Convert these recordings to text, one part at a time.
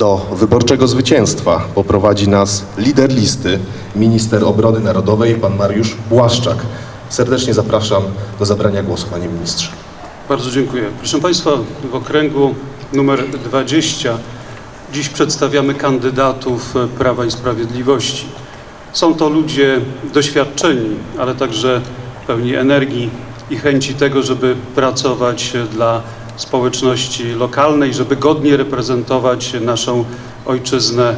Do wyborczego zwycięstwa poprowadzi nas lider listy, minister obrony narodowej, pan Mariusz Błaszczak. Serdecznie zapraszam do zabrania głosu, panie ministrze. Bardzo dziękuję. Proszę Państwa, w okręgu numer 20 dziś przedstawiamy kandydatów Prawa i Sprawiedliwości. Są to ludzie doświadczeni, ale także pełni energii i chęci tego, żeby pracować dla społeczności lokalnej, żeby godnie reprezentować naszą ojczyznę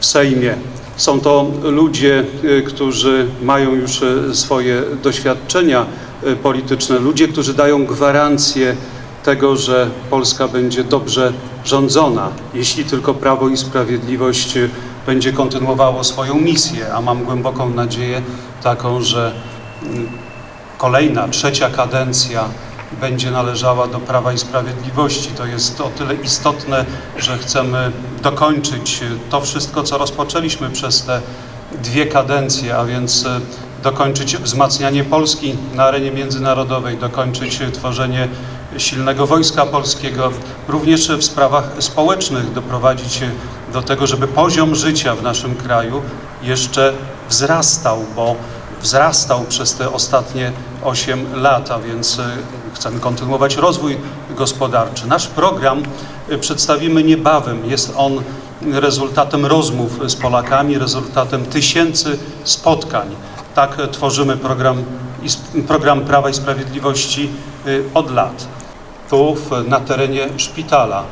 w Sejmie. Są to ludzie, y, którzy mają już y, swoje doświadczenia y, polityczne, ludzie, którzy dają gwarancję tego, że Polska będzie dobrze rządzona, jeśli tylko Prawo i Sprawiedliwość będzie kontynuowało swoją misję, a mam głęboką nadzieję taką, że mm, kolejna, trzecia kadencja będzie należała do Prawa i Sprawiedliwości. To jest o tyle istotne, że chcemy dokończyć to wszystko, co rozpoczęliśmy przez te dwie kadencje, a więc e, dokończyć wzmacnianie Polski na arenie międzynarodowej, dokończyć tworzenie silnego wojska polskiego, również w sprawach społecznych doprowadzić do tego, żeby poziom życia w naszym kraju jeszcze wzrastał, bo wzrastał przez te ostatnie 8 lat, a więc y, chcemy kontynuować rozwój gospodarczy. Nasz program y, przedstawimy niebawem. Jest on rezultatem rozmów z Polakami, rezultatem tysięcy spotkań. Tak tworzymy program, program Prawa i Sprawiedliwości y, od lat. Tu na terenie szpitala,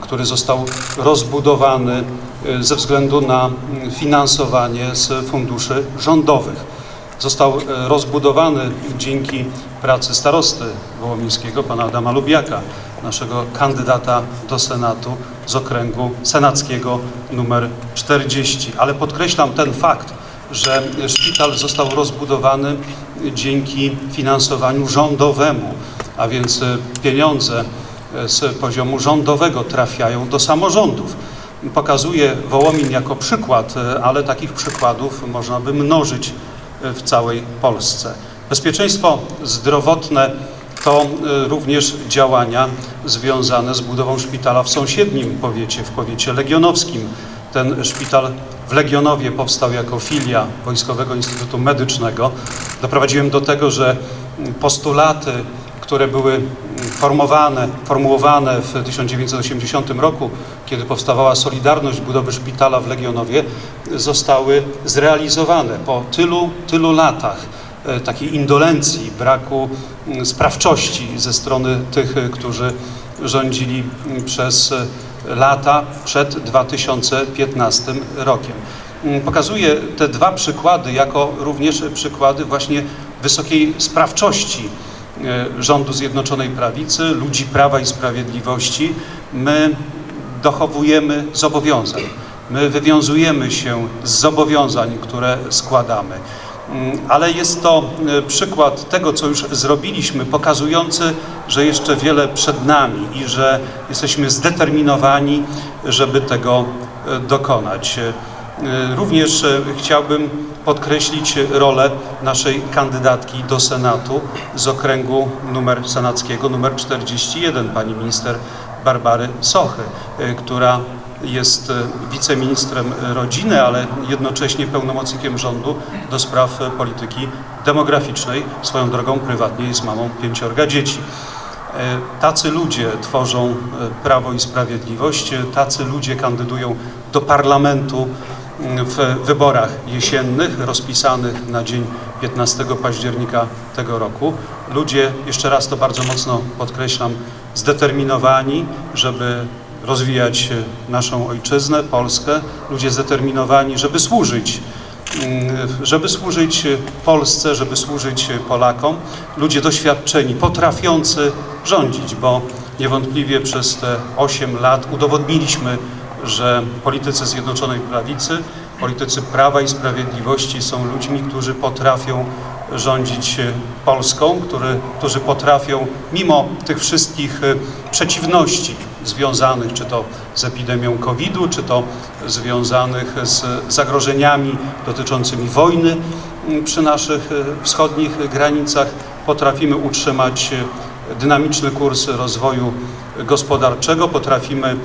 który został rozbudowany ze względu na mm, finansowanie z funduszy rządowych został e, rozbudowany dzięki pracy starosty wołomińskiego, pana Adama Lubiaka, naszego kandydata do Senatu z okręgu senackiego numer 40. Ale podkreślam ten fakt, że szpital został rozbudowany dzięki finansowaniu rządowemu, a więc e, pieniądze e, z poziomu rządowego trafiają do samorządów. Pokazuję Wołomin jako przykład, ale takich przykładów można by mnożyć w całej Polsce. Bezpieczeństwo zdrowotne to y, również działania związane z budową szpitala w sąsiednim powiecie, w powiecie legionowskim. Ten szpital w Legionowie powstał jako filia Wojskowego Instytutu Medycznego. Doprowadziłem do tego, że postulaty, które były formowane, formułowane w 1980 roku, kiedy powstawała Solidarność budowy szpitala w Legionowie, zostały zrealizowane po tylu, tylu latach e, takiej indolencji, braku mm, sprawczości ze strony tych, e, którzy rządzili mm, przez e, lata przed 2015 rokiem. Mm, Pokazuję te dwa przykłady jako również przykłady właśnie wysokiej sprawczości rządu Zjednoczonej Prawicy, ludzi Prawa i Sprawiedliwości. My dochowujemy zobowiązań. My wywiązujemy się z zobowiązań, które składamy. Mm, Ale jest to e, przykład tego, co już zrobiliśmy, pokazujący, że jeszcze wiele przed nami i że jesteśmy zdeterminowani, żeby tego e, dokonać. E, Również e, chciałbym podkreślić rolę naszej kandydatki do Senatu z okręgu numer senackiego numer 41, pani minister Barbary Sochy, e, która jest e, wiceministrem rodziny, ale jednocześnie pełnomocnikiem rządu do spraw polityki demograficznej. Swoją drogą prywatnie jest mamą pięciorga dzieci. E, Tacy ludzie tworzą Prawo i Sprawiedliwość, tacy ludzie kandydują do parlamentu w wyborach jesiennych rozpisanych na dzień 15 października tego roku. Ludzie, jeszcze raz to bardzo mocno podkreślam, zdeterminowani, żeby rozwijać naszą ojczyznę, Polskę. Ludzie zdeterminowani, żeby służyć mm, żeby służyć Polsce, żeby służyć Polakom. Ludzie doświadczeni, potrafiący rządzić, bo niewątpliwie przez te 8 lat udowodniliśmy, że politycy Zjednoczonej Prawicy, politycy Prawa i Sprawiedliwości są ludźmi, którzy potrafią rządzić Polską, który, którzy potrafią mimo tych wszystkich e, przeciwności związanych czy to z epidemią COVID-u, czy to związanych z zagrożeniami dotyczącymi wojny przy naszych e, wschodnich granicach, potrafimy utrzymać e, dynamiczny kurs rozwoju gospodarczego, potrafimy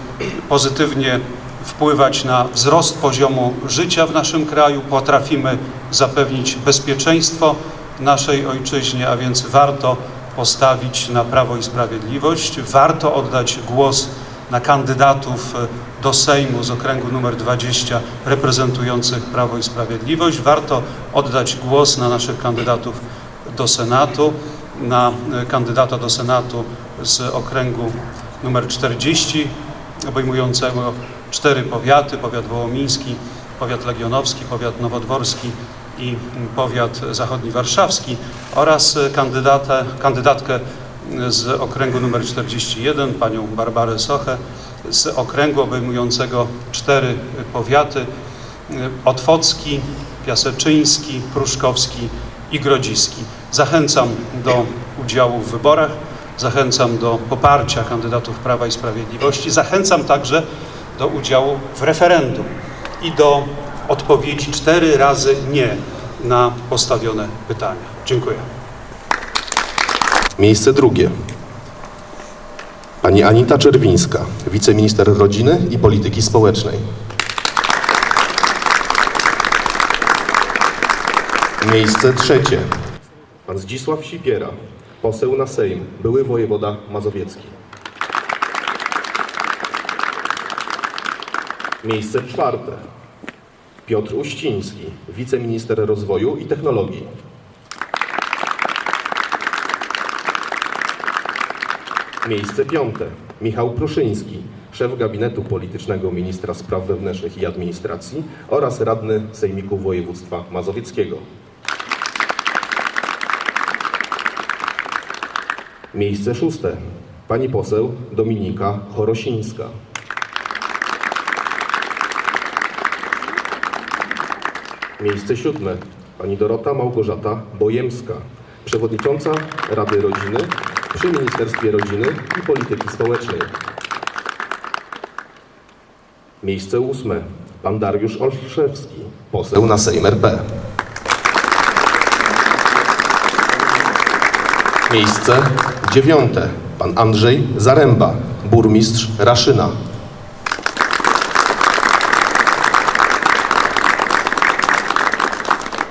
pozytywnie wpływać na wzrost poziomu życia w naszym kraju, potrafimy zapewnić bezpieczeństwo naszej ojczyźnie, a więc warto postawić na Prawo i Sprawiedliwość, warto oddać głos na kandydatów do Sejmu z okręgu numer 20 reprezentujących Prawo i Sprawiedliwość, warto oddać głos na naszych kandydatów do Senatu, na e, kandydata do Senatu z okręgu numer 40 obejmującego cztery powiaty, powiat wołomiński, powiat legionowski, powiat nowodworski i powiat zachodni warszawski oraz e, kandydata, kandydatkę z okręgu numer 41, panią Barbarę Sochę, z okręgu obejmującego cztery powiaty, y, Otwocki, Piaseczyński, Pruszkowski i Grodziski. Zachęcam do udziału w wyborach, zachęcam do poparcia kandydatów Prawa i Sprawiedliwości, zachęcam także do udziału w referendum i do odpowiedzi cztery razy nie na postawione pytania. Dziękuję. Miejsce drugie. Pani Anita Czerwińska, wiceminister rodziny i polityki społecznej. Miejsce trzecie. Pan Zdzisław Sipiera, poseł na Sejm, były wojewoda mazowiecki. Miejsce czwarte. Piotr Uściński, wiceminister rozwoju i technologii. Miejsce piąte. Michał Pruszyński, szef gabinetu politycznego ministra spraw wewnętrznych i administracji oraz radny Sejmiku Województwa Mazowieckiego. Miejsce szóste. Pani poseł Dominika Chorosińska. Miejsce siódme. Pani Dorota Małgorzata Bojemska, przewodnicząca Rady Rodziny przy Ministerstwie Rodziny i Polityki Społecznej. Miejsce ósme. Pan Dariusz Olszewski, poseł na Sejm RP. Miejsce dziewiąte. Pan Andrzej Zaręba, burmistrz Raszyna.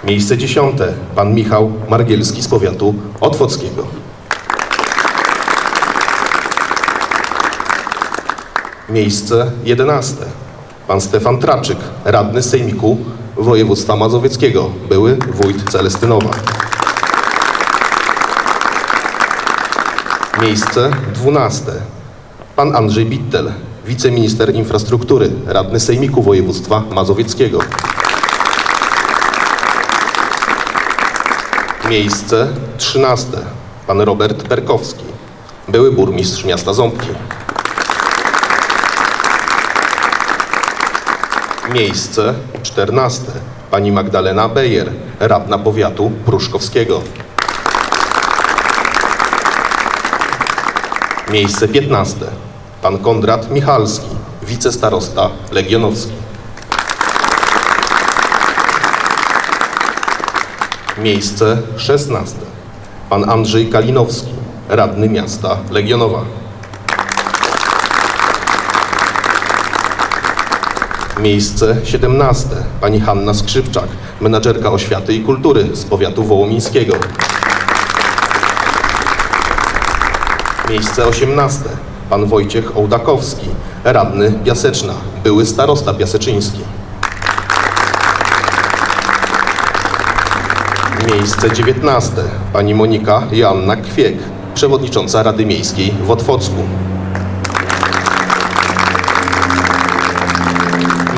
Miejsce dziesiąte. Pan Michał Margielski z powiatu otwockiego. Miejsce jedenaste. Pan Stefan Traczyk, radny Sejmiku Województwa Mazowieckiego, były wójt Celestynowa. Miejsce dwunaste. Pan Andrzej Bittel, wiceminister infrastruktury, radny Sejmiku Województwa Mazowieckiego. Miejsce trzynaste. Pan Robert Perkowski, były burmistrz miasta Ząbki. Miejsce czternaste. Pani Magdalena Bejer, radna powiatu pruszkowskiego. Miejsce piętnaste. Pan Kondrat Michalski, wicestarosta legionowski. Miejsce szesnaste. Pan Andrzej Kalinowski, radny miasta Legionowa. Miejsce 17. Pani Hanna Skrzypczak, menadżerka oświaty i kultury z powiatu wołomińskiego. Miejsce 18. Pan Wojciech Ołdakowski, radny Piaseczna, były starosta piaseczyński. Miejsce 19. Pani Monika Joanna Kwiek, przewodnicząca Rady Miejskiej w Otwocku.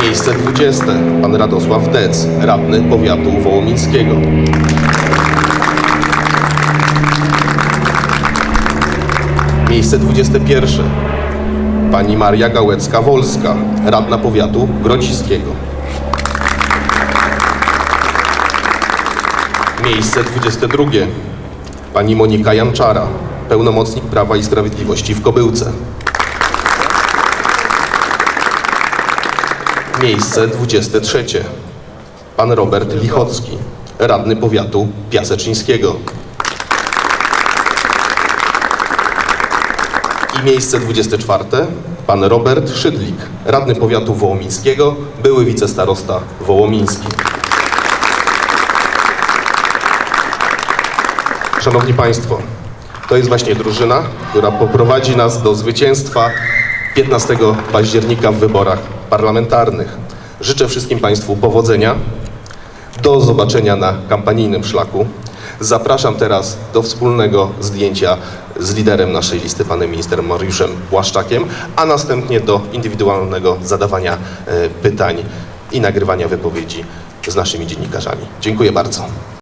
Miejsce 20. Pan Radosław Dec, radny powiatu wołomińskiego. Miejsce 21. Pani Maria Gałecka-Wolska, radna powiatu grodziskiego. Miejsce 22. Pani Monika Janczara, pełnomocnik Prawa i Sprawiedliwości w Kobyłce. Miejsce 23. Pan Robert Lichocki, radny powiatu piaseczyńskiego. Miejsce 24. pan Robert Szydlik, radny powiatu wołomińskiego, były wicestarosta wołomiński. Szanowni Państwo, to jest właśnie drużyna, która poprowadzi nas do zwycięstwa 15 października w wyborach parlamentarnych. Życzę wszystkim Państwu powodzenia. Do zobaczenia na kampanijnym szlaku. Zapraszam teraz do wspólnego zdjęcia z liderem naszej listy, panem ministrem Mariuszem Błaszczakiem, a następnie do indywidualnego zadawania e, pytań i nagrywania wypowiedzi z naszymi dziennikarzami. Dziękuję bardzo.